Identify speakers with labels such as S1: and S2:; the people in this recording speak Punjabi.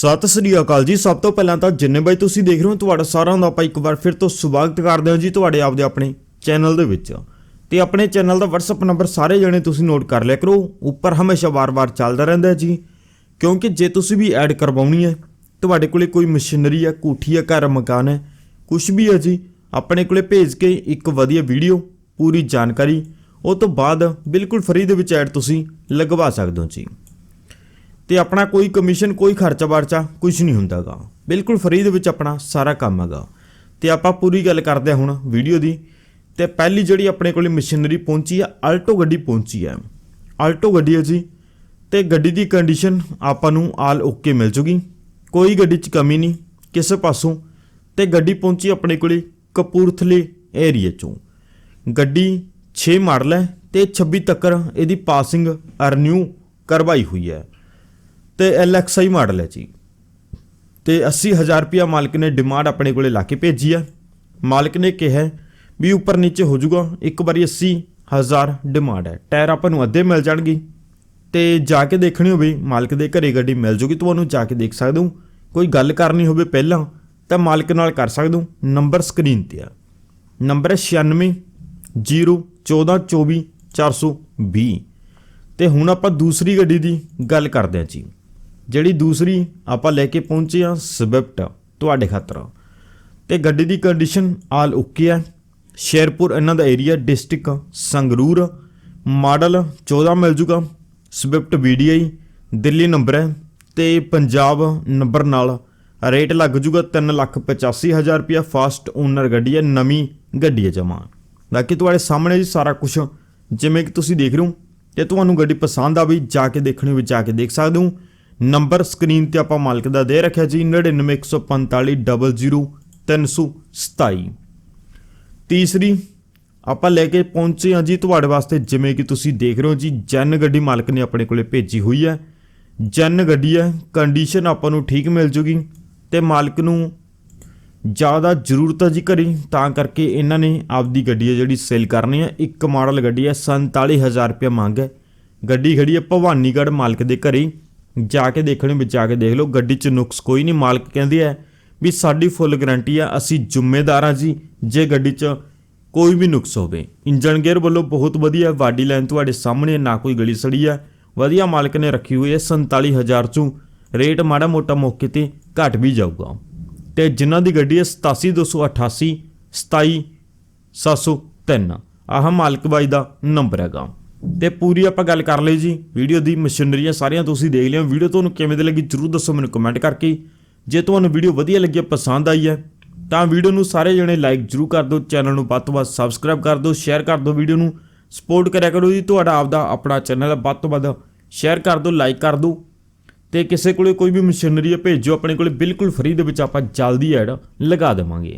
S1: ਸਤਿ ਸ੍ਰੀ ਅਕਾਲ ਜੀ। ਸਭ ਤੋਂ ਪਹਿਲਾਂ ਤਾਂ ਜਿੰਨੇ ਬਾਈ ਤੁਸੀਂ ਦੇਖ ਰਹੇ ਹੋ, ਤੁਹਾਡਾ ਸਾਰਿਆਂ ਦਾ ਆਪਾਂ ਇੱਕ ਵਾਰ ਫਿਰ ਤੋਂ ਸਵਾਗਤ ਕਰਦੇ ਹਾਂ ਜੀ ਤੁਹਾਡੇ ਆਪਦੇ ਆਪਣੇ ਚੈਨਲ ਦੇ ਵਿੱਚ। ਤੇ ਆਪਣੇ ਚੈਨਲ ਦਾ WhatsApp ਨੰਬਰ ਸਾਰੇ ਜਣੇ ਤੁਸੀਂ ਨੋਟ ਕਰ ਲਿਆ ਕਰੋ। ਉੱਪਰ ਹਮੇਸ਼ਾ ਵਾਰ-ਵਾਰ ਚੱਲਦਾ ਰਹਿੰਦਾ ਜੀ। ਕਿਉਂਕਿ ਜੇ ਤੁਸੀਂ ਵੀ ਐਡ ਕਰਵਾਉਣੀ ਹੈ, ਤੁਹਾਡੇ ਕੋਲੇ ਕੋਈ ਮਸ਼ੀਨਰੀ ਹੈ, ਕੋਠੀ ਹੈ, ਘਰ, ਮਕਾਨ ਹੈ ਕੁਝ ਵੀ ਹੈ ਜੀ, ਆਪਣੇ ਕੋਲੇ ਭੇਜ ਕੇ ਇੱਕ ਵਧੀਆ ਵੀਡੀਓ ਪੂਰੀ ਜਾਣਕਾਰੀ, ਉਹ ਤੋਂ ਬਾਅਦ ਬਿਲਕੁਲ ਫ੍ਰੀ ਦੇ ਵਿੱਚ ਐਡ ਤੁਸੀਂ ਲਗਵਾ ਸਕਦੇ ਹੋ ਜੀ। ਤੇ ਆਪਣਾ ਕੋਈ ਕਮਿਸ਼ਨ ਕੋਈ ਖਰਚਾ ਵਰਚਾ ਕੁਝ ਨਹੀਂ ਹੁੰਦਾਗਾ। ਬਿਲਕੁਲ ਫਰੀ ਦੇ ਵਿੱਚ ਆਪਣਾ ਸਾਰਾ ਕੰਮ ਹੈਗਾ। ਤੇ ਆਪਾਂ ਪੂਰੀ ਗੱਲ ਕਰਦੇ ਹਾਂ ਹੁਣ ਵੀਡੀਓ ਦੀ। ਤੇ ਪਹਿਲੀ ਜਿਹੜੀ ਆਪਣੇ ਕੋਲੇ ਮਸ਼ੀਨਰੀ ਪਹੁੰਚੀ ਆ ਆਲਟੋ ਗੱਡੀ ਪਹੁੰਚੀ ਹੈ ਆਲਟੋ ਗੱਡੀ ਹੈ ਜੀ। ਤੇ ਗੱਡੀ ਦੀ ਕੰਡੀਸ਼ਨ ਆਪਾਂ ਨੂੰ ਆਲ ਓਕੇ ਮਿਲ ਜੂਗੀ। ਕੋਈ ਗੱਡੀ 'ਚ ਕਮੀ ਨਹੀਂ, ਕਿਸੇ ਪਾਸੋਂ। ਤੇ ਗੱਡੀ ਪਹੁੰਚੀ ਆਪਣੇ ਕੋਲੇ ਕਪੂਰਥਲੇ ਏਰੀਆ 'ਚੋਂ। ਗੱਡੀ 6 ਮਾਡਲ ਹੈ ਤੇ 26 ਤੱਕ ਇਹਦੀ ਪਾਸਿੰਗ ਅਰਨਿਊ ਕਰਵਾਈ ਹੋਈ ਹੈ। ਤੇ ਐਲਐਕਸਆਈ ਮਾਡਲ ਹੈ ਜੀ। ਤੇ 80000 ਰੁਪਿਆ ਮਾਲਕ ਨੇ ਡਿਮਾਂਡ ਆਪਣੇ ਕੋਲੇ ਲਾ ਕੇ ਭੇਜੀ ਹੈ ਮਾਲਕ ਨੇ ਕਿਹਾ ਵੀ ਉੱਪਰ ਨੀਚੇ ਹੋ ਜਾਊਗਾ। ਇੱਕ ਵਾਰੀ 80000 ਡਿਮਾਂਡ ਹੈ। ਟਾਇਰ ਆਪਾਂ ਨੂੰ ਅੱਧੇ ਮਿਲ ਜਾਣਗੇ। ਤੇ ਜਾ ਕੇ ਦੇਖਣੀ ਹੋਵੇ, ਮਾਲਕ ਦੇ ਘਰੇ ਗੱਡੀ ਮਿਲ ਜੂਗੀ ਤੁਹਾਨੂੰ ਜਾ ਕੇ ਦੇਖ ਸਕਦੇ ਹੋ। ਕੋਈ ਗੱਲ ਕਰਨੀ ਹੋਵੇ ਪਹਿਲਾਂ ਤਾਂ ਮਾਲਕ ਨਾਲ ਕਰ ਸਕਦੇ ਹੋ। ਨੰਬਰ ਸਕਰੀਨ ਤੇ ਆ। ਨੰਬਰ ਹੈ 96 014 24 420 ਤੇ ਹੁਣ ਆਪਾਂ ਦੂਸਰੀ ਗੱਡੀ ਦੀ ਗੱਲ ਕਰਦੇ ਹਾਂ ਜੀ। ਜਿਹੜੀ ਦੂਸਰੀ ਆਪਾਂ ਲੈ ਕੇ ਪਹੁੰਚੇ ਆ ਸਵਿਫਟ ਤੁਹਾਡੇ ਖਾਤਰ। ਤੇ ਗੱਡੀ ਦੀ ਕੰਡੀਸ਼ਨ ਆਲ ਓਕੇ ਹੈ। ਸ਼ੇਰਪੁਰ ਇਹਨਾਂ ਦਾ ਏਰੀਆ ਡਿਸਟ੍ਰਿਕਟ ਸੰਗਰੂਰ, ਮਾਡਲ 14 ਮਿਲ ਜੂਗਾ। ਸਵਿਫਟ ਵੀਡੀਆਈ ਦਿੱਲੀ ਨੰਬਰ ਹੈ। ਤੇ ਪੰਜਾਬ ਨੰਬਰ ਨਾਲ ਰੇਟ ਲੱਗ ਜੂਗਾ 385000 ਰੁਪਿਆ ਫਾਸਟ ਓਨਰ ਗੱਡੀ ਹੈ, ਨਵੀਂ ਗੱਡੀ ਹੈ ਜਮਾ। ਬਾਕੀ ਤੁਹਾਡੇ ਸਾਹਮਣੇ ਜੀ ਸਾਰਾ ਕੁਝ ਜਿਵੇਂ ਕਿ ਤੁਸੀਂ ਦੇਖ ਰਹੇ ਹੋ, ਤੇ ਤੁਹਾਨੂੰ ਗੱਡੀ ਪਸੰਦ ਆ ਵੀ ਜਾ ਕੇ ਦੇਖਣੀ ਵਿੱਚ ਜਾ ਕੇ ਦੇਖ ਸਕਦੇ ਹੋ। ਨੰਬਰ ਸਕਰੀਨ ਤੇ ਆਪਾਂ ਮਾਲਕ ਦਾ ਦੇ ਰੱਖਿਆ ਜੀ 9914500327 ਤੀਸਰੀ, ਆਪਾਂ ਲੈ ਕੇ ਪਹੁੰਚੇ ਹਾਂ ਜੀ ਤੁਹਾਡੇ ਵਾਸਤੇ, ਜਿਵੇਂ ਕਿ ਤੁਸੀਂ ਦੇਖ ਰਹੇ ਹੋ ਜੀ, ਜਨ ਗੱਡੀ ਮਾਲਕ ਨੇ ਆਪਣੇ ਕੋਲੇ ਭੇਜੀ ਹੋਈ ਹੈ। ਜਨ ਗੱਡੀ ਹੈ ਕੰਡੀਸ਼ਨ ਆਪਾਂ ਨੂੰ ਠੀਕ ਮਿਲ ਜੂਗੀ ਤੇ ਮਾਲਕ ਨੂੰ ਜ਼ਿਆਦਾ ਜ਼ਰੂਰਤ ਹੈ ਜੀ ਘਰੀ ਤਾਂ ਕਰਕੇ ਇਹਨਾਂ ਨੇ ਆਪਦੀ ਗੱਡੀ ਹੈ ਜਿਹੜੀ ਸੇਲ ਕਰਨੀ ਹੈ। ਇੱਕ ਮਾਡਲ ਗੱਡੀ ਹੈ 47000 ਰੁਪਏ ਮੰਗ ਹੈ। ਗੱਡੀ ਖੜੀ ਹੈ ਭਵਾਨੀਗੜ੍ਹ ਮਾਲਕ ਦੇ ਘਰੇ। ਜਾ ਕੇ ਦੇਖਣੇ ਵਿੱਚ ਜਾ ਕੇ ਦੇਖ ਲਓ। ਗੱਡੀ 'ਚ ਨੁਕਸ ਕੋਈ ਨਹੀਂ। ਮਾਲਕ ਕਹਿੰਦੇ ਹੈ ਵੀ ਸਾਡੀ ਫੁੱਲ ਗਾਰੰਟੀ ਆ ਅਸੀਂ ਜ਼ਿੰਮੇਦਾਰ ਆ ਜੀ। ਜੇ ਗੱਡੀ 'ਚ ਕੋਈ ਵੀ ਨੁਕਸ ਹੋਵੇ। ਇੰਜਨ ਗੇਅਰ ਵੱਲੋਂ ਬਹੁਤ ਵਧੀਆ ਵਾਡੀ ਲਾਈਨ ਤੁਹਾਡੇ ਸਾਹਮਣੇ ਹੈ, ਨਾ ਕੋਈ ਗਲੀ ਸੜੀ ਆ। ਵਧੀਆ ਮਾਲਕ ਨੇ ਰੱਖੀ ਹੋਈ ਹੈ। 47000 ਚੋਂ ਰੇਟ ਮਾੜਾ ਮੋਟਾ ਮੌਕੇ ਤੇ ਘਟ ਵੀ ਜਾਊਗਾ। ਤੇ ਜਿਨ੍ਹਾਂ ਦੀ ਗੱਡੀ ਹੈ 87288 27703 ਆਹ ਮਾਲਕ ਬਾਈ ਦਾ ਨੰਬਰ ਹੈਗਾ। ਤੇ ਪੂਰੀ ਆਪਾਂ ਗੱਲ ਕਰ ਲਈ ਜੀ। ਵੀਡੀਓ ਦੀ ਮਸ਼ੀਨਰੀਆਂ ਸਾਰੀਆਂ ਤੁਸੀਂ ਦੇਖ ਲਿਆ ਵੀਡੀਓ ਤੁਹਾਨੂੰ ਕਿਵੇਂ ਦੀ ਲੱਗੀ ਜਰੂਰ ਦੱਸੋ ਮੈਨੂੰ ਕਮੈਂਟ ਕਰਕੇ। ਜੇ ਤੁਹਾਨੂੰ ਵੀਡੀਓ ਵਧੀਆ ਲੱਗੀ, ਪਸੰਦ ਆਈ ਹੈ, ਤਾਂ ਵੀਡੀਓ ਨੂੰ ਸਾਰੇ ਜਣੇ ਲਾਈਕ ਜਰੂਰ ਕਰ ਦਿਓ ਚੈਨਲ ਨੂੰ ਵੱਧ ਤੋਂ ਵੱਧ ਸਬਸਕ੍ਰਾਈਬ ਕਰ ਦਿਓ ਸ਼ੇਅਰ ਕਰ ਦਿਓ ਵੀਡੀਓ ਨੂੰ। ਸਪੋਰਟ ਕਰਿਆ ਕਰੋ ਜੀ, ਤੁਹਾਡਾ ਆਪਦਾ ਆਪਣਾ ਚੈਨਲ ਹੈ ਵੱਧ ਤੋਂ ਵੱਧ ਸ਼ੇਅਰ ਕਰ ਦਿਓ ਲਾਈਕ ਕਰ ਦਿਓ। ਤੇ ਕਿਸੇ ਕੋਲੇ ਕੋਈ ਵੀ ਮਸ਼ੀਨਰੀ ਹੈ ਭੇਜੋ, ਆਪਣੇ ਕੋਲੇ ਬਿਲਕੁਲ ਫ੍ਰੀ ਦੇ ਵਿੱਚ ਆਪਾਂ ਜਲਦੀ ਐਡ ਲਗਾ ਦੇਵਾਂਗੇ।